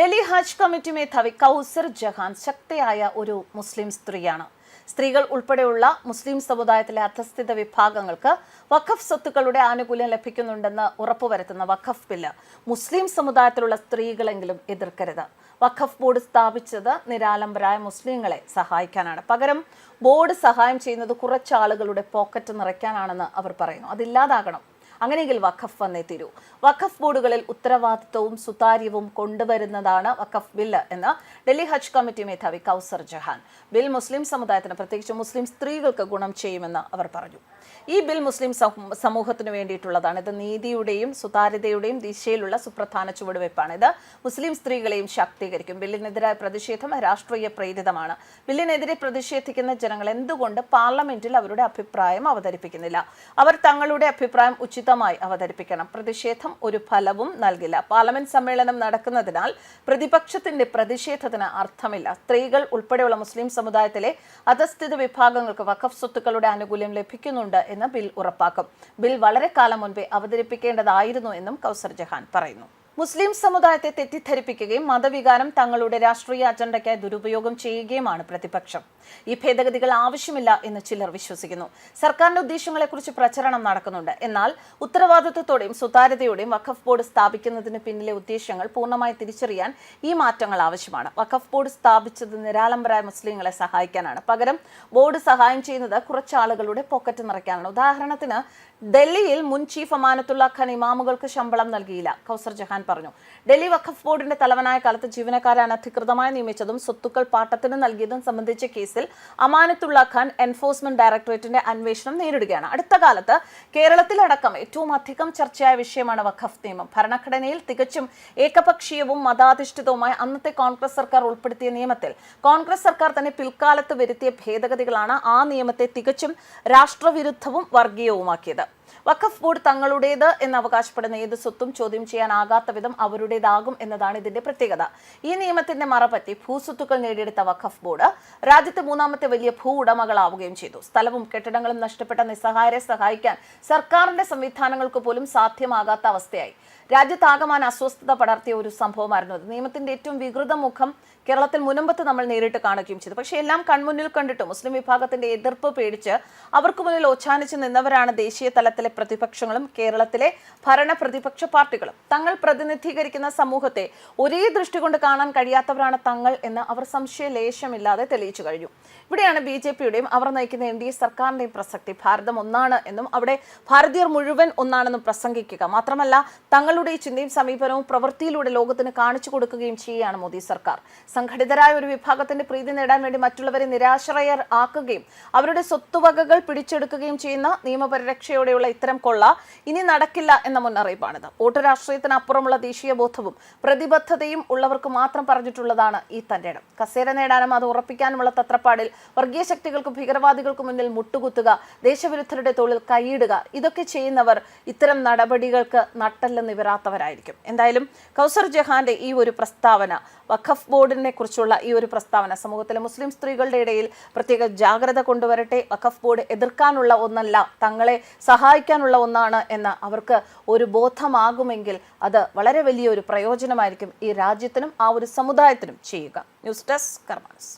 ഡൽഹി ഹജ്ജ് committee മേധാവി കൗസർ ജഹാൻ ശക്തിയായ ഒരു മുസ്ലിം സ്ത്രീയാണ്. സ്ത്രീകൾ ഉൾപ്പെടെയുള്ള മുസ്ലിം സമുദായത്തിലെ അധസ്ഥിത വിഭാഗങ്ങൾക്ക് വഖഫ് സ്വത്തുക്കളുടെ ആനുകൂല്യം ലഭിക്കുന്നുണ്ടെന്ന് ഉറപ്പുവരുത്തുന്ന വഖഫ് ബില്ല് മുസ്ലിം സമുദായത്തിലുള്ള സ്ത്രീകളെങ്കിലും എതിർക്കരുത്. വഖഫ് ബോർഡ് സ്ഥാപിച്ചത് നിരാലംബരായ മുസ്ലിങ്ങളെ സഹായിക്കാനാണ്. പകരം ബോർഡ് സഹായം ചെയ്യുന്നത് കുറച്ചാളുകളുടെ പോക്കറ്റ് നിറയ്ക്കാനാണെന്ന് അവർ പറയുന്നു. അതില്ലാതാകണം. അങ്ങനെയെങ്കിൽ വഖഫ് വന്നേ തീരൂ. വഖഫ് ബോർഡുകളിൽ ഉത്തരവാദിത്വവും സുതാര്യവും കൊണ്ടുവരുന്നതാണ് വഖഫ് ബില്ല് എന്ന് ഡൽഹി ഹജ്ജ് കമ്മിറ്റി മേധാവി കൗസർ ജഹാൻ. ബിൽ മുസ്ലിം സമുദായത്തിന് പ്രത്യേകിച്ച് മുസ്ലിം സ്ത്രീകൾക്ക് ഗുണം ചെയ്യുമെന്ന് അവർ പറഞ്ഞു. ഈ ബിൽ മുസ്ലിം സമൂ- സമൂഹത്തിന് വേണ്ടിയിട്ടുള്ളതാണ്. ഇത് നീതിയുടെയും സുതാര്യതയുടെയും ദിശയിലുള്ള സുപ്രധാന ചുവടുവയ്പ്പാണ്. ഇത് മുസ്ലിം സ്ത്രീകളെയും ശാക്തീകരിക്കും. ബില്ലിനെതിരായ പ്രതിഷേധം രാഷ്ട്രീയ പ്രേരിതമാണ്. ബില്ലിനെതിരെ പ്രതിഷേധിക്കുന്ന ജനങ്ങൾ എന്തുകൊണ്ട് പാർലമെന്റിൽ അവരുടെ അഭിപ്രായം അവതരിപ്പിക്കുന്നില്ല? അവർ തങ്ങളുടെ അഭിപ്രായം ഉചിതമായി അവതരിപ്പിക്കണം. പ്രതിഷേധം ഒരു ഫലവും നൽകില്ല. പാർലമെന്റ് സമ്മേളനം നടക്കുന്നതിനാൽ പ്രതിപക്ഷത്തിന്റെ പ്രതിഷേധത്തിന് അർത്ഥമില്ല. സ്ത്രീകൾ ഉൾപ്പെടെയുള്ള മുസ്ലിം സമുദായത്തിലെ അധസ്ഥിത വിഭാഗങ്ങൾക്ക് വഖഫ് സ്വത്തുക്കളുടെ ആനുകൂല്യം ലഭിക്കുന്നുണ്ട് എന്ന് ബിൽ ഉറപ്പാക്കും. ബിൽ വളരെ കാലം മുൻപേ അവതരിപ്പിക്കേണ്ടതായിരുന്നു എന്നും കൗസർ ജഹാൻ പറയുന്നു. മുസ്ലിം സമുദായത്തെ തെറ്റിദ്ധരിപ്പിക്കുകയും മതവികാരം തങ്ങളുടെ രാഷ്ട്രീയ അജണ്ടയ്ക്കായി ദുരുപയോഗം ചെയ്യുകയുമാണ് പ്രതിപക്ഷം. ഈ ഭേദഗതികൾ ആവശ്യമില്ല എന്ന് ചിലർ വിശ്വസിക്കുന്നു. സർക്കാരിന്റെ ഉദ്ദേശങ്ങളെക്കുറിച്ച് പ്രചരണം നടക്കുന്നുണ്ട്. എന്നാൽ ഉത്തരവാദിത്വത്തോടെയും സുതാര്യതയോടെയും വഖഫ് ബോർഡ് സ്ഥാപിക്കുന്നതിന് പിന്നിലെ ഉദ്ദേശങ്ങൾ പൂർണമായി തിരിച്ചറിയാൻ ഈ മാറ്റങ്ങൾ ആവശ്യമാണ്. വഖഫ് ബോർഡ് സ്ഥാപിച്ചത് നിരാലംബരായ മുസ്ലിങ്ങളെ സഹായിക്കാനാണ്. പകരം ബോർഡ് സഹായം ചെയ്യുന്നത് കുറച്ച് ആളുകളുടെ പോക്കറ്റ് നിറയ്ക്കാനാണ്. ഉദാഹരണത്തിന് ഡൽഹിയിൽ മുൻ ചീഫ് അമാനത്തുള്ള ഖാൻ ഇമാമുകൾക്ക് ശമ്പളം നൽകിയില്ല. കൗസർ ജഹാൻ പറഞ്ഞു. ഡൽഹി വഖഫ് ബോർഡിന്റെ തലവനായ കാലത്ത് ജീവനക്കാരെ അനധികൃതമായി നിയമിച്ചതും സ്വത്തുക്കൾ പാട്ടത്തിന് നൽകിയതും സംബന്ധിച്ച കേസിൽ അമാനത്തുള്ള ഖാൻ എൻഫോഴ്സ്മെന്റ് ഡയറക്ടറേറ്റിന്റെ അന്വേഷണം നേരിടുകയാണ്. അടുത്ത കാലത്ത് കേരളത്തിലടക്കം ഏറ്റവും അധികം ചർച്ചയായ വിഷയമാണ് വഖഫ് നിയമം. ഭരണഘടനയിൽ തികച്ചും ഏകപക്ഷീയവും മതാധിഷ്ഠിതവുമായ അന്നത്തെ കോൺഗ്രസ് സർക്കാർ ഉൾപ്പെടുത്തിയ നിയമത്തിൽ കോൺഗ്രസ് സർക്കാർ തന്നെ പിൽക്കാലത്ത് വരുത്തിയ ഭേദഗതികളാണ് ആ നിയമത്തെ തികച്ചും രാഷ്ട്രവിരുദ്ധവും വർഗീയവുമാക്കിയത്. വഖഫ് ബോർഡ് തങ്ങളുടേത് എന്ന് അവകാശപ്പെടുന്ന ഏത് സ്വത്തും ചോദ്യം ചെയ്യാനാകാത്ത വിധം അവരുടേതാകും എന്നതാണ് ഇതിന്റെ പ്രത്യേകത. ഈ നിയമത്തിന്റെ മറപറ്റി ഭൂസ്വത്തുക്കൾ നേടിയെടുത്ത വഖഫ് ബോർഡ് രാജ്യത്തെ മൂന്നാമത്തെ വലിയ ഭൂ ഉടമകളാവുകയും ചെയ്തു. സ്ഥലവും കെട്ടിടങ്ങളും നഷ്ടപ്പെട്ട നിസ്സഹായരെ സഹായിക്കാൻ സർക്കാരിന്റെ സംവിധാനങ്ങൾക്ക് പോലും സാധ്യമാകാത്ത അവസ്ഥയായി. രാജ്യത്താകമാൻ അസ്വസ്ഥത പടർത്തിയ ഒരു സംഭവമായിരുന്നു അത്. നിയമത്തിന്റെ ഏറ്റവും വികൃത മുഖം കേരളത്തിൽ മുനമ്പത്ത് നമ്മൾ നേരിട്ട് കാണുകയും ചെയ്തു. പക്ഷേ എല്ലാം കൺമുന്നിൽ കണ്ടിട്ട് മുസ്ലിം വിഭാഗത്തിന്റെ എതിർപ്പ് പേടിച്ച് അവർക്ക് മുന്നിൽ ഓച്ഛാനിച്ച് നിന്നവരാണ് ദേശീയ തലത്തിലെ പ്രതിപക്ഷങ്ങളും കേരളത്തിലെ ഭരണ പ്രതിപക്ഷ പാർട്ടികളും തങ്ങൾ പ്രതിനിധീകരിക്കുന്ന സമൂഹത്തെ ഒരേ ദൃഷ്ടി കൊണ്ട് കാണാൻ കഴിയാത്തവരാണ് തങ്ങൾ എന്ന് അവർ സംശയലേശമില്ലാതെ തെളിയിച്ചു കഴിഞ്ഞു. ഇവിടെയാണ് ബി ജെ പിയുടെയും അവർ നയിക്കുന്ന എൻ ഡി എ സർക്കാരിന്റെയും പ്രസക്തി. ഭാരതം ഒന്നാണ് എന്നും അവിടെ ഭാരതീയർ മുഴുവൻ ഒന്നാണെന്നും പ്രസംഗിക്കുക. മാത്രമല്ല തങ്ങളുടെ ചിന്തയും സമീപനവും പ്രവൃത്തിയിലൂടെ ലോകത്തിന് കാണിച്ചു കൊടുക്കുകയും ചെയ്യുകയാണ് മോദി സർക്കാർ. സംഘടിതരായ ഒരു വിഭാഗത്തിന്റെ പ്രീതി നേടാൻ വേണ്ടി മറ്റുള്ളവരെ നിരാശ്രയർ ആക്കുകയും അവരുടെ സ്വത്തുവകകൾ പിടിച്ചെടുക്കുകയും ചെയ്യുന്ന നിയമപരിരക്ഷയോടെയുള്ള ഇത്തരം കൊള്ള ഇനി നടക്കില്ല എന്ന മുന്നറിയിപ്പാണിത്. വോട്ട് രാഷ്ട്രീയത്തിന് അപ്പുറമുള്ള ദേശീയ ബോധവും പ്രതിബദ്ധതയും ഉള്ളവർക്ക് മാത്രം പറഞ്ഞിട്ടുള്ളതാണ് ഈ തന്റെ ഇടം കസേര നേടാനും അത് ഉറപ്പിക്കാനുമുള്ള തത്രപ്പാടിൽ വർഗീയ ശക്തികൾക്കും ഭീകരവാദികൾക്കും മുന്നിൽ മുട്ടുകുത്തുക ദേശവിരുദ്ധരുടെ തൊഴിൽ കൈയിടുക ഇതൊക്കെ ചെയ്യുന്നവർ ഇത്തരം നടപടികൾക്ക് നട്ടല്ല നിവരാത്തവരായിരിക്കും. എന്തായാലും കൗസർ ജഹാന്റെ ഈ ഒരു പ്രസ്താവന വഖഫ് ബോർഡിനെ കുറിച്ചുള്ള ഈ ഒരു പ്രസ്താവന സമൂഹത്തിലെ മുസ്ലിം സ്ത്രീകളുടെ ഇടയിൽ പ്രത്യേക ജാഗ്രത കൊണ്ടുവരട്ടെ വഖഫ് ബോർഡ് എതിർക്കാനുള്ള ഒന്നല്ല തങ്ങളെ സഹായിക്കാനുള്ള ഒന്നാണ് എന്ന് അവർക്ക് ഒരു ബോധമാകുമെങ്കിൽ അത് വളരെ വലിയൊരു പ്രയോജനമായിരിക്കും ഈ രാജ്യത്തിനും ആ ഒരു സമുദായത്തിനും ചെയ്യുക. News desk കർമാനസ്.